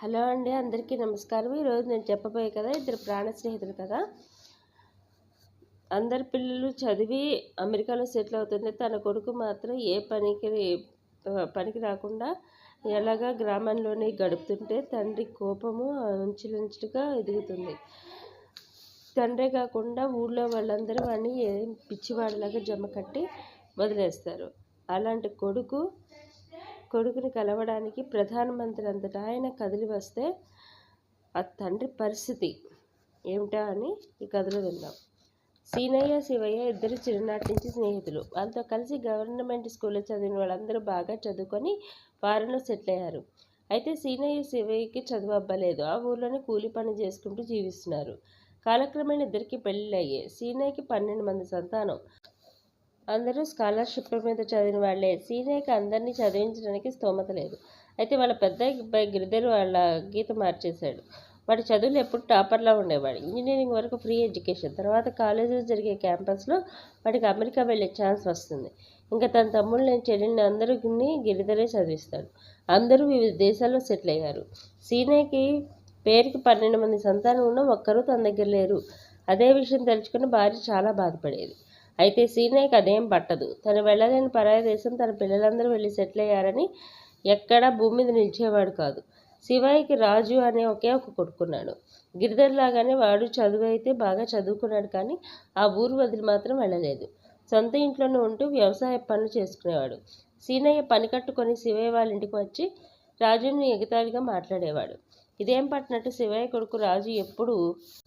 Hello అండి అందరికీ నమస్కారం. ఈరోజు నేను చెప్పబోయే కదా ఇద్దరు ప్రాణ స్నేహితులు కదా? అందరి పిల్లలు చదివి అమెరికాలో సెటిల్ అవుతుంటే తన కొడుకు మాత్రం ఏ పనికి పనికి రాకుండా ఎలాగా గ్రామంలోనే గడుపుతుంటే తండ్రి కోపము అంచులంచులుగా ఎదుగుతుంది. తండ్రే కాకుండా ఊళ్ళో వాళ్ళందరూ వాడిని పిచ్చివాడిలాగా జమ కట్టి వదిలేస్తారు. అలాంటి కొడుకు కొడుకుని కలవడానికి ప్రధానమంత్రి అంతటా ఆయన కదిలి వస్తే ఆ తండ్రి పరిస్థితి ఏమిటా అని ఈ కథలో విందాం. సీనయ్య శివయ్య ఇద్దరు చిరునాటి నుంచి స్నేహితులు. వాళ్ళతో కలిసి గవర్నమెంట్ స్కూల్లో చదివిన వాళ్ళందరూ బాగా చదువుకొని వారిలో సెటిల్ అయ్యారు. అయితే సీనయ్య శివయ్యకి చదువు అవ్వలేదు ఆ ఊర్లోనే కూలి పని చేసుకుంటూ జీవిస్తున్నారు. కాలక్రమేణా ఇద్దరికి పెళ్ళిళ్ళు అయ్యాయి సీనయ్యకి పన్నెండు మంది సంతానం. అందరూ స్కాలర్షిప్ల మీద చదివిన వాళ్ళే. సీనియర్కి అందరినీ చదివించడానికి స్తోమత లేదు. అయితే వాళ్ళ పెద్ద అబ్బాయి గిరిధర్ వాళ్ళ గీత మార్చేశాడు. వాడి చదువులు ఎప్పుడు టాపర్లా ఉండేవాడు. ఇంజనీరింగ్ వరకు ఫ్రీ ఎడ్యుకేషన్. తర్వాత కాలేజీలో జరిగే క్యాంపస్లో వాడికి అమెరికా వెళ్ళే ఛాన్స్ వస్తుంది. ఇంకా తన తమ్ముళ్ళు నేను చెల్లిని అందరినీ గిరిధరే చదివిస్తాడు. అందరూ వివిధ దేశాల్లో సెటిల్ అయ్యారు. సీనయ్యకి పేరుకి పన్నెండు మంది సంతానం ఉన్న ఒక్కరూ తన దగ్గర లేరు. అదే విషయం తెలుసుకుని భార్య చాలా బాధపడేది. అయితే సీనయ్యకి అదేం పట్టదు. తను వెళ్ళలేని పరాయ దేశం తన పిల్లలందరూ వెళ్ళి సెటిల్ అయ్యారని ఎక్కడా భూమి మీద నిలిచేవాడు కాదు. శివయ్యకి రాజు అనే ఒకే ఒక కొడుకున్నాడు. గిరిధర్ లాగానే వాడు చదువు అయితే బాగా చదువుకున్నాడు కానీ ఆ ఊరు వదిలి మాత్రం వెళ్ళలేదు. సొంత ఇంట్లోనే ఉంటూ వ్యవసాయ పనులు చేసుకునేవాడు. సీనయ్య పని కట్టుకొని శివయ్య వాళ్ళ ఇంటికి వచ్చి రాజుని ఎగతాళిగా మాట్లాడేవాడు. ఇదేం పట్టినట్టు శివయ్య కొడుకు రాజు ఎప్పుడు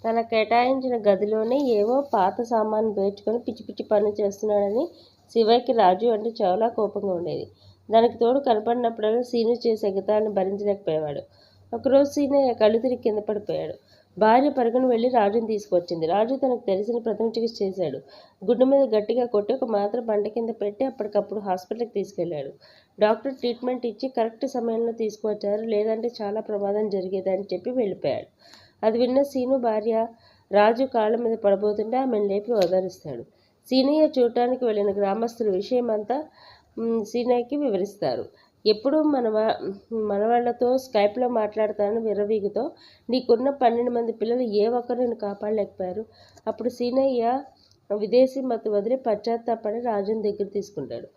తన కేటాయించిన గదిలోనే ఏవో పాత సామాను పేర్చుకొని పిచ్చి పిచ్చి పనులు చేస్తున్నాడని శివయ్యకి రాజు అంటే చాలా కోపంగా ఉండేది. దానికి తోడు కనపడినప్పుడల్లా సీను చేసే ఎగతాన్ని భరించలేకపోయేవాడు. ఒకరోజు సీనయ్య కళ్ళు తిరిగి కింద పడిపోయాడు. భార్య పరుగును వెళ్ళి రాజుని తీసుకొచ్చింది రాజు తనకు తెలిసిన ప్రథమ చికిత్స చేశాడు. గుడ్డు మీద గట్టిగా కొట్టి ఒక మాత్ర బండ కింద పెట్టి అప్పటికప్పుడు హాస్పిటల్కి తీసుకెళ్ళాడు. డాక్టర్ ట్రీట్మెంట్ ఇచ్చి కరెక్ట్ సమయంలో తీసుకువచ్చారు. లేదంటే చాలా ప్రమాదం జరిగేదని చెప్పి వెళ్ళిపోయాడు. అది విన్న సీను భార్య రాజు కాళ్ళ మీద పడబోతుంటే ఆమెను లేపి ఓదారుస్తాడు. సీనయ్య చూడటానికి వెళ్ళిన గ్రామస్తుల విషయం అంతా సీనయ్యకి వివరిస్తారు. ఎప్పుడూ మన మనవాళ్ళతో స్కైప్లో మాట్లాడతానని విరవీగుతో నీకున్న పన్నెండు మంది పిల్లలు ఏ ఒక్కరు నేను కాపాడలేకపోయారు. అప్పుడు సీనయ్య విదేశీ మత్తు వదిలి పశ్చాత్తాపడి రాజుని దగ్గర తీసుకుంటాడు.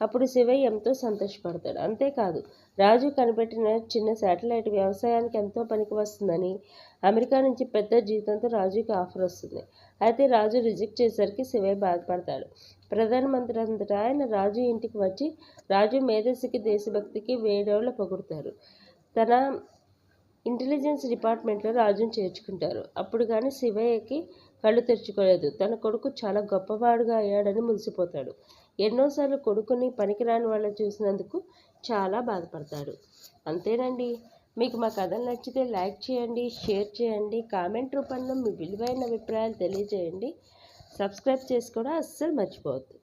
అప్పుడు శివయ్య ఎంతో సంతోషపడతాడు. అంతేకాదు రాజు కనిపెట్టిన చిన్న శాటిలైట్ వ్యవసాయానికి ఎంతో పనికి వస్తుందని అమెరికా నుంచి పెద్ద జీతంతో రాజుకి ఆఫర్ వస్తుంది. అయితే రాజు రిజెక్ట్ చేసరికి శివయ్య బాధపడతాడు. ప్రధానమంత్రి అంతటా ఆయన రాజు ఇంటికి వచ్చి రాజు మేధస్సుకి దేశభక్తికి వేడోళ్ళ పొగుడతారు. తన ఇంటెలిజెన్స్ డిపార్ట్మెంట్లో రాజును చేర్చుకుంటారు. అప్పుడు కానీ శివయ్యకి కళ్ళు తెరుచుకోలేదు. తన కొడుకు చాలా గొప్పవాడుగా అయ్యాడని మురిసిపోతాడు. ఎన్నోసార్లు కొడుకుని పనికిరాని వాళ్ళని చూసినందుకు చాలా బాధపడతాడు అంతేనండి. మీకు మా కథలు నచ్చితే లైక్ చేయండి షేర్ చేయండి కామెంట్ రూపంలో మీ విలువైన అభిప్రాయాలు తెలియజేయండి. సబ్స్క్రైబ్ చేసుకోవడం అస్సలు మర్చిపోవద్దు.